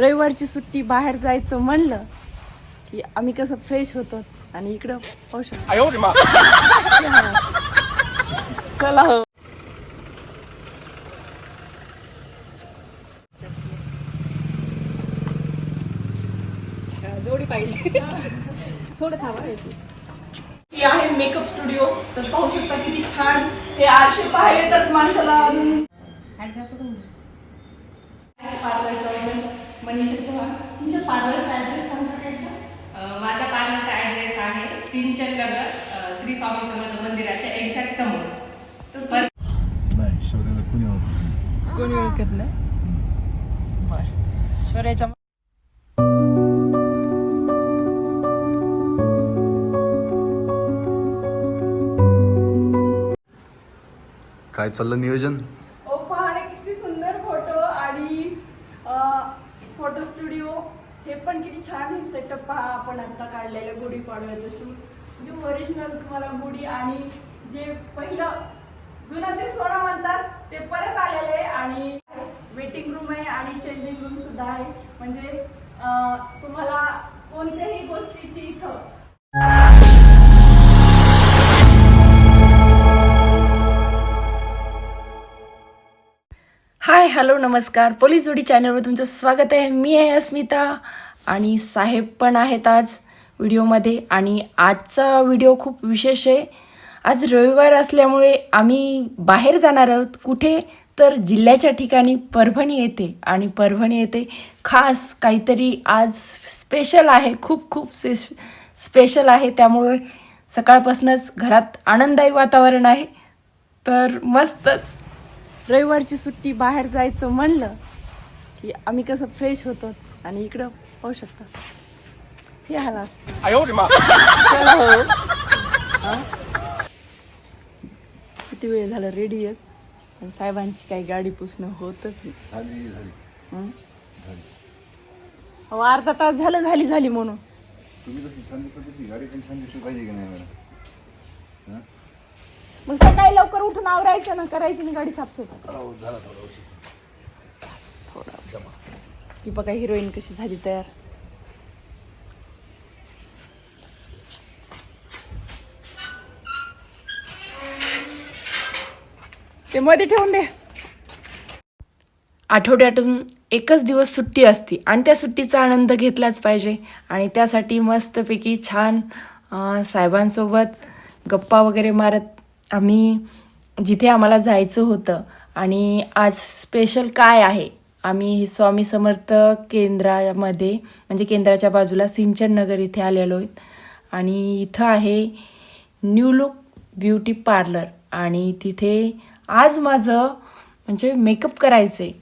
रविवारची सुट्टी बाहेर जायचं म्हणलं की आम्ही कसं फ्रेश होतो आणि इकडं पाहू शकतो. चला हो. जोडी पाहिजे. थोडं थांबा. आहे मेकअप स्टुडिओ तर पाहू शकता किती छान ते आरशे पाहिले तर माणसाला मनीषा चव्हाण तुमच्या पार्लरचा ऍड्रेस सांगता का एकदा? माझा पार्लरचा ॲड्रेस आहे सिंचन नगर श्री स्वामी समर्थ मंदिराच्या एक्झॅक्ट समोर. तर नाही शोधायला कुणी होत कोणी ओळखत नाही? बर. शौर्याच्या काय चाललं नियोजन ओ पहाणे किती सुंदर फोटो आणि फोटो स्टुडिओ हे पण किती छान हे सेटअप पहा आपण आता काढलेलं गुढी पाडव्याचं शूट म्हणजे ओरिजिनल तुम्हाला गुढी आणि जे पहिलं जुनं जे सोनं म्हणतात ते परत आलेले आहे आणि वेटिंग रूम आहे आणि चेंजिंग रूम सुद्धा आहे. म्हणजे तुम्हाला कोणत्याही गोष्टीची इथं हॅलो नमस्कार. पोलीस जोडी चॅनलवर तुमचं स्वागत आहे. मी आहे अस्मिता आणि साहेब पण आहेत आज व्हिडिओमध्ये. आणि आजचा व्हिडिओ खूप विशेष आहे. आज रविवार असल्यामुळे आम्ही बाहेर जाणार आहोत. कुठे? तर जिल्ह्याच्या ठिकाणी परभणी येते आणि परभणी येते खास काहीतरी आज स्पेशल आहे. खूप खूप से स्पेशल आहे. त्यामुळे सकाळपासूनच घरात आनंददायी वातावरण आहे. तर मस्तच. रविवारची सुट्टी बाहेर जायचं म्हणलं की आम्ही कसं फ्रेश होतो आणि इकडं पाहू शकता. हे आला हो. किती वेळ झाला रेडी आहेत? आणि साहेबांची काही गाडी पुसणं होतच नाही. अहो अर्धा तास झालं झाली झाली म्हणून. तुम्ही तशी छान दिसत तशी गाडी पण छान दिसली पाहिजे की नाही मग सकाळी लवकर उठून आवरायचं ना करायची ना गाडी साफसूफ हो झाला थोडा उशीर थोडा ती बघा हिरोईन कशी झाली तयार. ते मध्ये ठेवून दे. आठवड्यातून एकच दिवस सुट्टी असते आणि त्या सुट्टीचा आनंद घेतलाच पाहिजे. आणि त्यासाठी मस्तपैकी छान अं, साहेबांसोबत गप्पा वगैरे मारत आम्ही जिथे आम्हाला जायचं होतं आणि आज स्पेशल काय आहे? आम्ही स्वामी समर्थ केंद्रामध्ये म्हणजे केंद्राच्या बाजूला सिंचन नगर इथे आलेलो आहेत. आणि इथं आहे न्यू लुक ब्युटी पार्लर. आणि तिथे आज माझं म्हणजे मेकअप करायचं आहे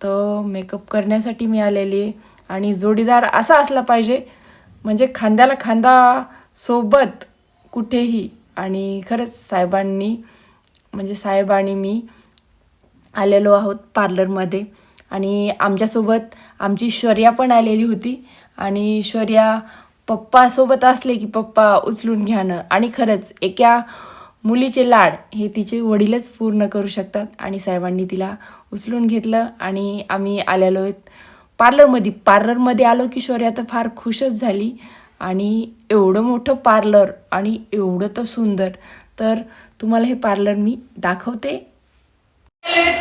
तर मेकअप करण्यासाठी मी आलेली आहे. आणि जोडीदार असा असला पाहिजे म्हणजे खांद्याला खांदा सोबत कुठेही आणि खरंच साहेबांनी म्हणजे साहेब आणि मी आलेलो आहोत पार्लरमध्ये. आणि आमच्यासोबत आमची शौर्या पण आलेली होती. आणि शौर्या पप्पासोबत असले की पप्पा उचलून घ्यानं आणि खरंच एका मुलीचे लाड हे तिचे वडीलच पूर्ण करू शकतात. आणि साहेबांनी तिला उचलून घेतलं आणि आम्ही आलेलो आहेत पार्लरमध्ये. पार्लरमध्ये आलो की शौर्या तर फार खुशच झाली. आणि एवढं मोठं पार्लर आणि एवढं तर सुंदर तर तुम्हाला हे पार्लर मी दाखवते.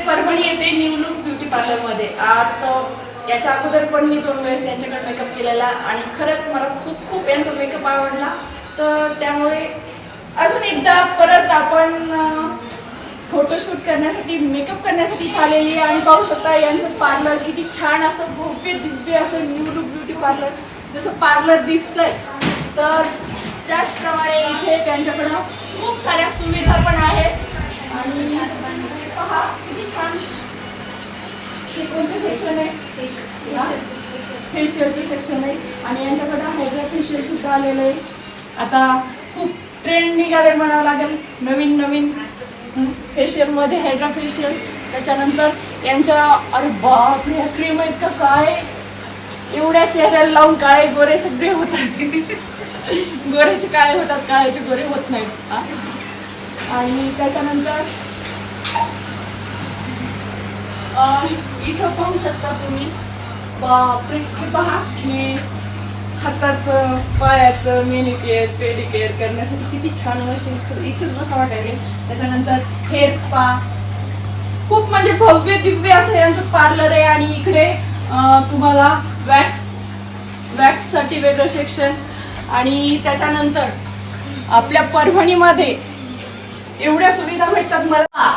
परभणी येते न्यू ब्युटी पार्लरमध्ये आता याच्या अगोदर पण मी दोन वेळेस यांच्याकडे मेकअप केलेला आणि खरंच मला खूप खूप यांचा मेकअप आवडला. तर त्यामुळे अजून एकदा परत आपण फोटोशूट करण्यासाठी मेकअप करण्यासाठी आलेली आहे आणि पाहू शकता यांचं पार्लर किती छान असं भव्य दिव्य असं न्यू लुक ब्युटी पार्लर. जसं पार्लर दिसतंय तर त्याचप्रमाणे इथे त्यांच्याकडं खूप साऱ्या सुविधा पण आहेत. आणि पहा किती छान कोणतं सेक्शन आहे? फेशियलचं सेक्शन आहे. आणि यांच्याकडं हायड्रा फेशियल सुद्धा आलेलं आहे. आता खूप ट्रेंड निघाले म्हणावं लागेल. नवीन नवीन फेशियलमध्ये हायड्रा फेशियल त्याच्यानंतर यांच्या अरे बाप ह्या क्रीम आहेत का काय? एवढ्या चेहऱ्याला लावून काळे गोरे सगळे होतात. गोऱ्याचे काळे होतात काळ्याचे गोरे होत नाहीत. आणि त्याच्यानंतर इथं पाहू शकता तुम्ही बापरे पहा. हे हाताचं पायाचं मेनिकेअर पेडिकेअर करण्यासाठी किती छान मशीन इथेच बसा वाटायला. त्याच्यानंतर हेअर स्पा खूप म्हणजे भव्य दिव्य असं यांचं पार्लर आहे आणि इकडे तुम्हाला वॅक्स वॅक्ससाठी वेगळं सेक्शन आणि त्याच्यानंतर आपल्या परभणीमध्ये एवढ्या सुविधा भेटतात मला.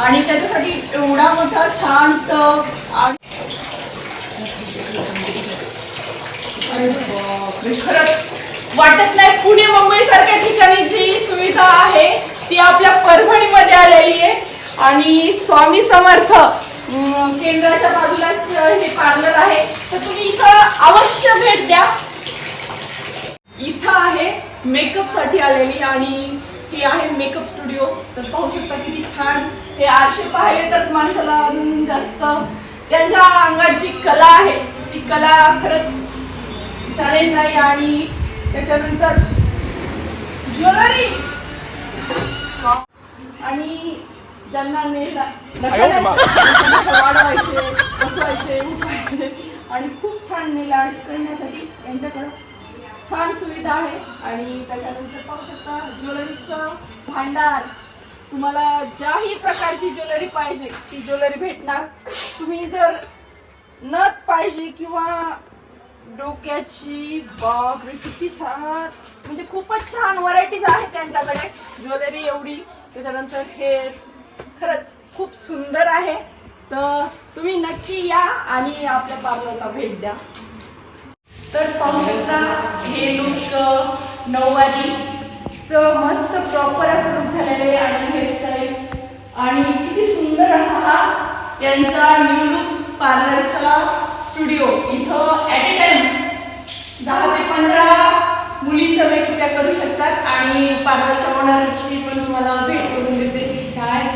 आणि त्याच्यासाठी एवढा मोठा छान खरंच वाटत नाही पुणे मुंबई सारख्या ठिकाणी जी सुविधा आहे ती आपल्या परभणीमध्ये आलेली आहे. आणि स्वामी समर्थ केंद्राच्या बाजूलाच हे पार्लर आहे. तर तुम्ही इथं अवश्य भेट द्या. इथं आहे मेकअपसाठी आलेली आणि हे आहे मेकअप स्टुडिओ तर पाहू शकता किती छान. हे आरशे पाहिले तर माणसाला अजून जास्त त्यांच्या अंगात जी कला आहे. ती कला खरंच चॅलेंज नाही आणि त्याच्यानंतर ज्वेलरी. आणि ज्यांना वाढवायचे बसवायचे उठवायचे आणि खूप छान नेल आर्ट करण्यासाठी यांच्याकडं छान सुविधा आहे. आणि त्याच्यानंतर पाहू शकता ज्वेलरीचं भांडार. तुम्हाला ज्याही प्रकारची ज्वेलरी पाहिजे ती ज्वेलरी भेटणार. तुम्ही जर नथ पाहिजे किंवा डोक्याची बापरे किती छान. म्हणजे खूपच छान व्हरायटीज आहेत त्यांच्याकडे. ज्वेलरी एवढी. त्याच्यानंतर हेअर खरंच खूप सुंदर आहे. तर तुम्ही नक्की या आणि आपल्या पार्लरला भेट द्या. तर पाहू शकता हे लुक नऊवारीचं मस्त प्रॉपर असं लुक झालेलं आहे आणि हेअरस्टाईल आणि किती सुंदर असा हा यांचा न्यू लुक पार्लरचा स्टुडिओ इथं ॲट ए टाइम दहा ते पंधरा मुलींचा वेगवेगळ्या करू शकतात आणि पार्लरच्या ओनरची पण तुम्हाला भेट करून देते.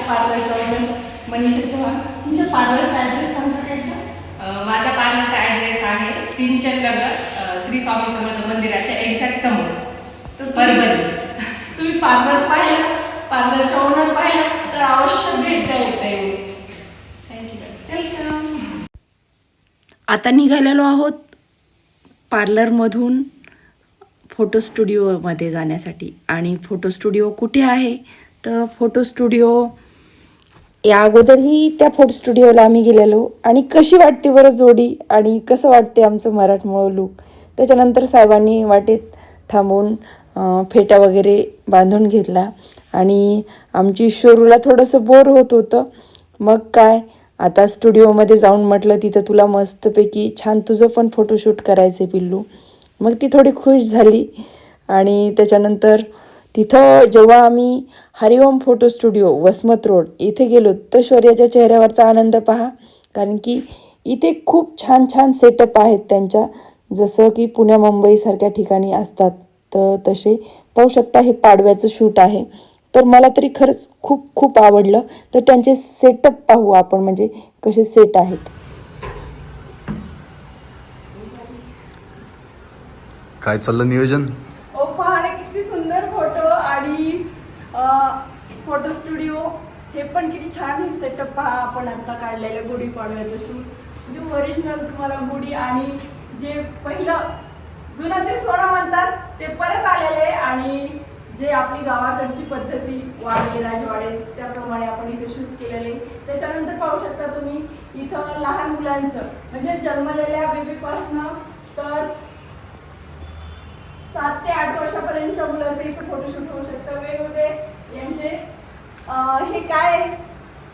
पार्लरच्या ओनर मनीषा चव्हाण तुमच्या पार्लरचा ॲड्रेस सांगता का एकदा? माझा पार्लरचा ॲड्रेस आहे सिंचन नगर श्री स्वामी समर्थ मंदिराच्या एक्झॅक्ट समोर. तर परभणी. तुम्ही पार्लर पाहिलं पार्लरच्या ओनर पाहिलं तर अवश्य भेट द्या एकदा येऊन. वेलकम आता निघालेलो आहोत पार्लरमधून फोटो स्टुडिओमध्ये जाण्यासाठी. आणि फोटो स्टुडिओ कुठे आहे? तर फोटो स्टुडिओ या अगोदरही त्या फोटो स्टुडिओला आम्ही गेलेलो. आणि कशी वाटते बरं जोडी? आणि कसं वाटते आमचं मराठमोळं लूक त्याच्यानंतर साहेबांनी वाटेत थांबून फेटा वगैरे बांधून घेतला. आणि आमची शोरूला थोडंसं बोर होत होतं. मग काय? आता स्टुडिओमध्ये जाऊन म्हटलं तिथं तुला मस्तपैकी छान तुझं पण फोटोशूट करायचं आहे पिल्लू. मग ती थोडी खुश झाली. आणि त्याच्यानंतर तिथं जेव्हा आम्ही Hariom photo studio Vasmat road इथे गेलो तर शौर्याच्या चेहऱ्यावरचा आनंद पहा. कारण की इथे खूप छान छान सेटअप आहेत त्यांच्या. जसं की पुण्या मुंबईसारख्या ठिकाणी असतात तर तसे पाहू शकता हे पाडव्याचं शूट आहे. तर मला तरी खरंच खूप खूप आवडलं. तर त्यांचे सेटअप पाहू आपण म्हणजे कसे सेट आहेत. काय चाललं नियोजन ओ पहाणे किती सुंदर फोटो आणि फोटो स्टुडिओ हे पण किती छान हे सेटअप पहा आपण आता काढलेलं गुढी पाडव्याचं शूट म्हणजे ओरिजिनल तुम्हाला गुढी आणि जे पहिलं जुनं जे सोनं म्हणतात ते परत आलेले आणि जे आपली गावाकडची पद्धती वाडे राजवाडे त्याप्रमाणे आपण इथे शूट केलेले त्याच्यानंतर पाहू शकता तुम्ही इथं लहान मुलांचं म्हणजे जन्मलेल्या बेबीपासनं तर सात ते आठ वर्षापर्यंतच्या मुलाचं इथं फोटोशूट होऊ शकतं. वेगवेगळे यांचे अं, हे काय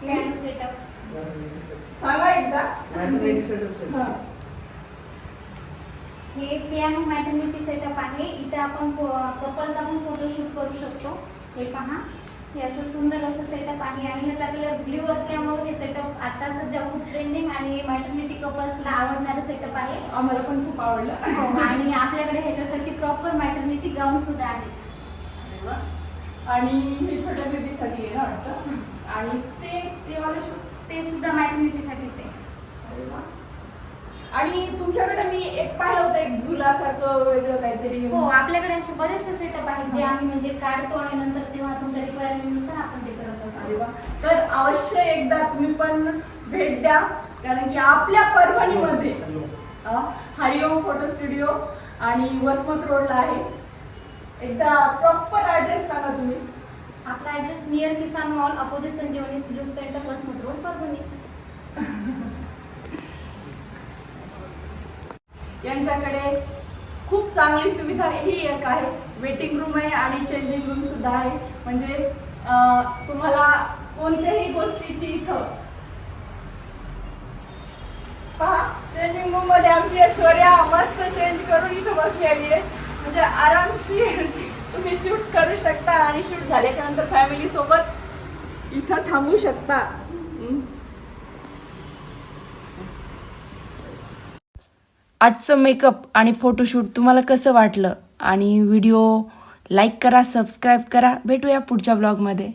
नॅनो सेटअप सांगा एकदा. हां. हे पियानो मॅटर्निटी सेटअप आहे. इथे आपण कपलचा पण फोटोशूट करू शकतो. हे पहा. हे असं सुंदर असं सेटअप आहे. आणि ह्याचा कलर ब्ल्यू असल्यामुळे हे सेटअप आता सध्या खूप ट्रेंडिंग आणि मॅटर्निटी कपल्सला आवडणारं सेटअप आहे. आम्हाला पण खूप आवडलं. हो, आणि आपल्याकडे ह्याच्यासाठी प्रॉपर मॅटर्निटी गाऊन सुद्धा आहे. आणि हे छोट्या बेबीसाठी आहे ना वाटतं आणि ते ते वाले शूट ते सुद्धा मॅटर्निटीसाठीच आहे. अरे वा. आणि तुमच्याकडे मी एक पाहिलं होतं एक झुलासारखं वेगळं काहीतरी. हो आपल्याकडे असे बरेचसे सेटअप आहेत जे आम्ही म्हणजे काढतो आणि नंतर तेव्हा तुमच्या रिक्वायरमेंटनुसार आपण ते करत अरे असतो. तर अवश्य एकदा तुम्ही पण भेट द्या कारण की आपल्या परभणीमध्ये अ, हरिओम फोटो स्टुडिओ आणि वसमत रोडला आहे. एकदा प्रॉपर ॲड्रेस सांगा तुम्ही. आपला address near Kisan mall opposite Sanjivani juice centre Basmat road Parbhani यांच्याकडे खूप चांगली सुविधा ही एक आहे. वेटिंग रूम आहे आणि चेंजिंग रूम सुद्धा आहे. म्हणजे तुम्हाला कोणत्याही गोष्टीची इथं पहा चेंजिंग रूममध्ये आमची ऐश्वर्या मस्त चेंज करून इथं बसलेली आहे. म्हणजे आरामशीर तुम्ही शूट करू शकता आणि शूट झाल्याच्यानंतर फॅमिली सोबत इथं थांबू शकता. आजचं मेकअप आणि फोटोशूट तुम्हाला कसं वाटलं? आणि व्हिडिओ लाईक करा सबस्क्राईब करा. भेटूया पुढच्या ब्लॉगमध्ये